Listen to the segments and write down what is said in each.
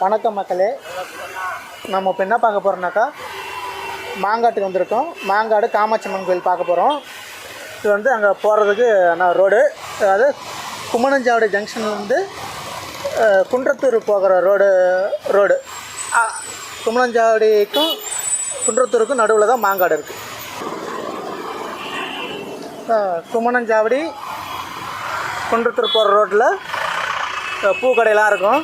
வணக்கம் மக்களே. நம்ம இப்போ என்ன பார்க்க போகிறோம்னாக்கா மாங்காட்டுக்கு வந்திருக்கோம். மாங்காடு காமாட்சி அம்மன் கோயில் பார்க்க போகிறோம் இது வந்து அங்கே போகிறதுக்கு நான் ரோடு அதாவது கும்மணஞ்சாவடி ஜங்ஷன் வந்து குன்றத்தூர் போகிற ரோடு ரோடு அஹ், குன்றத்தூருக்கும் நடுவில் தான் மாங்காடு இருக்குது குமணஞ்சாவடி குன்றத்தூர் போகிற ரோட்டில் பூக்கடையெல்லாம் இருக்கும்.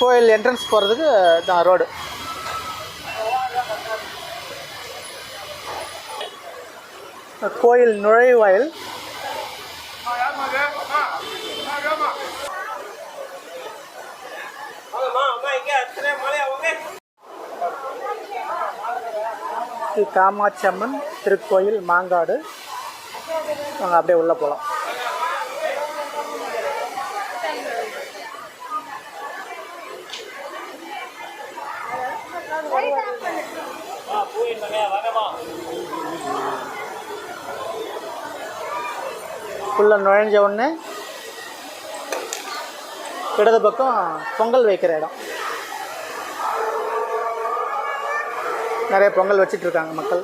கோயில் என்ட்ரன்ஸ் போகிறதுக்கு தான் ரோடு கோயில் நுழைவாயில். காமாட்சி அம்மன் திருக்கோயில் மாங்காடு. நாங்கள் அப்படியே உள்ளே போகலாம் உள்ள நுழைஞ்ச உடனே இடது பக்கம் பொங்கல் வைக்கிற இடம் நிறைய பொங்கல் வச்சிட்டு இருக்காங்க மக்கள்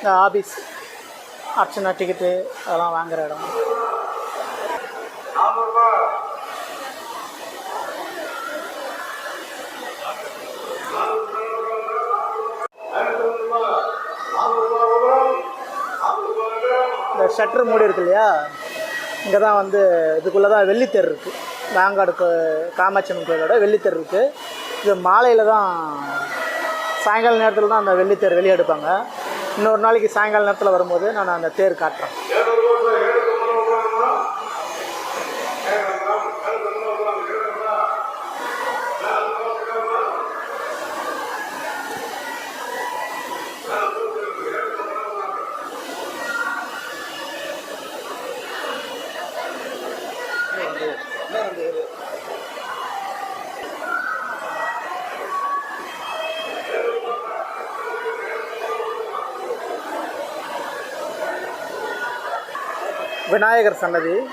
இந்த ஆபீஸ் ஆப்ஷனாக டிக்கெட்டு அதெல்லாம் வாங்குகிற இடம். இந்த ஷட்டர் மூடி இருக்கு இல்லையா? இங்கே தான் வந்து இதுக்குள்ளே தான் வெள்ளித்தேர் இருக்குது வாங்காடு காமாட்சியம்மன் காமாட்சி அம்மன் கோயிலோட வெள்ளித்தேர் இருக்குது இது மாலையில் தான் சாயங்கால நேரத்தில் தான் அந்த வெள்ளித்தேர் வெளியே எடுப்பாங்க. இன்னொரு நாளைக்கு சாயங்கால நேரத்தில் வரும்போது நான் அந்த தேர் காட்டுறேன். விநாயகர் சன்னதி.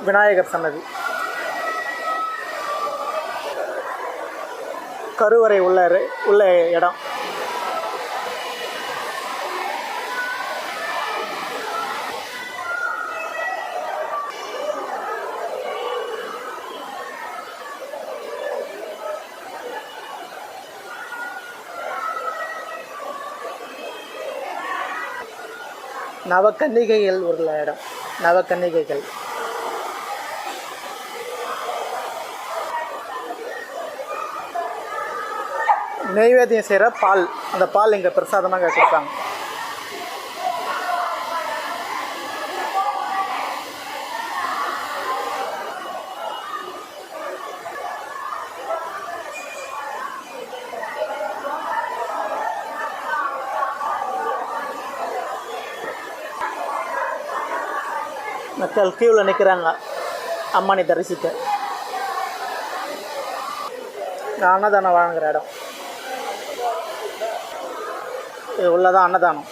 விநாயகர் சன்னதி. கருவறை உள்ள உள்ள இடம். நவக்கன்னிகைகள் உள்ள இடம். நவக்கன்னிகைகள். நெய்வேத்தியம் செய்கிற பால். அந்த பால் இங்கே பிரசாதமாக இங்கே கொடுப்பாங்க மக்கள் கியூவில் நிற்கிறாங்க அம்மனை தரிசிக்க அன்னதானம் வழங்குற இடம் இது உள்ளதான் அன்னதானம்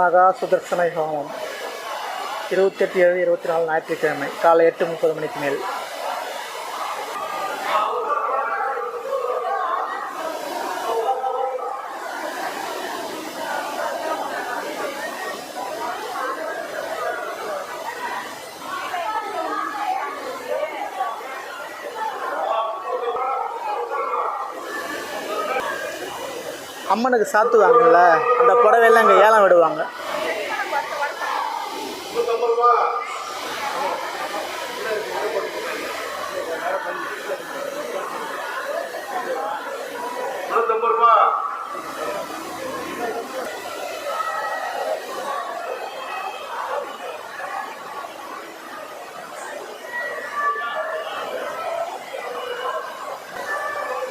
மகா சுதர்சன யோகம். இருபத்தெட்டு ஏழு இருபத்தி நாலு ஞாயிற்றுக்கிழமை. காலை எட்டு முப்பது மணிக்கு மேல். அம்மனுக்கு சாத்துவாங்கல்ல அந்த புடவையெல்லாம் இங்கே ஏலம் விடுவாங்க.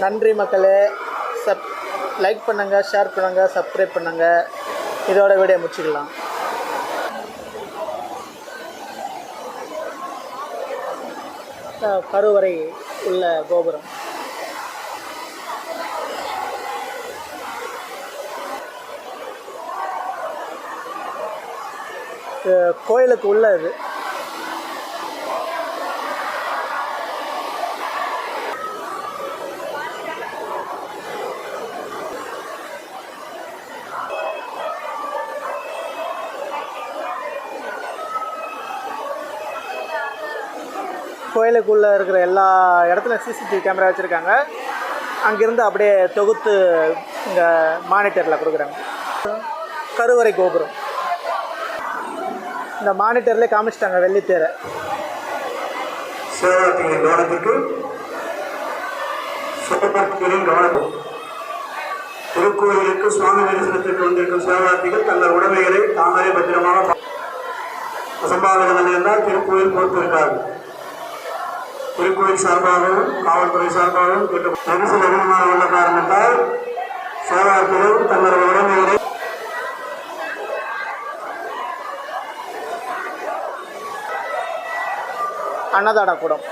நன்றி மக்களே. லைக் பண்ணுங்கள் ஷேர் பண்ணுங்கள் சப்ஸ்கிரைப் பண்ணுங்கள் இதோட வீடியோ முடிச்சுக்கலாம். கருவறை உள்ள கோபுரம். கோயிலுக்கு உள்ள இது கோயிலுக்குள்ளே இருக்கிற எல்லா இடத்துலையும் சிசிடிவி கேமரா வச்சுருக்காங்க. அங்கேருந்து அப்படியே தொகுத்து இங்கே மானிட்டரில் கொடுக்குறாங்க. கருவறை கோபுரம். இந்த மானிட்டர்லேயே காமிச்சிட்டாங்க வெள்ளித்தேரை திருக்கோயிலுக்கு சுவாமி தரிசனத்திற்கு வந்திருக்கும் சேவார்த்திகள் தங்கள் உடமைகளை தாங்களே பத்திரமாக அசம்பாவிதங்கள் இருந்தால் திருக்கோயில் பொறுத்திருக்காது திருக்கோயில் சார்பாகவும் காவல்துறை சார்பாகவும் நெரிசல் அதிகமாக உள்ள காரணத்தால் சேவார்த்திகள் தங்களது உடைமைகளை அன்னதான கூடம்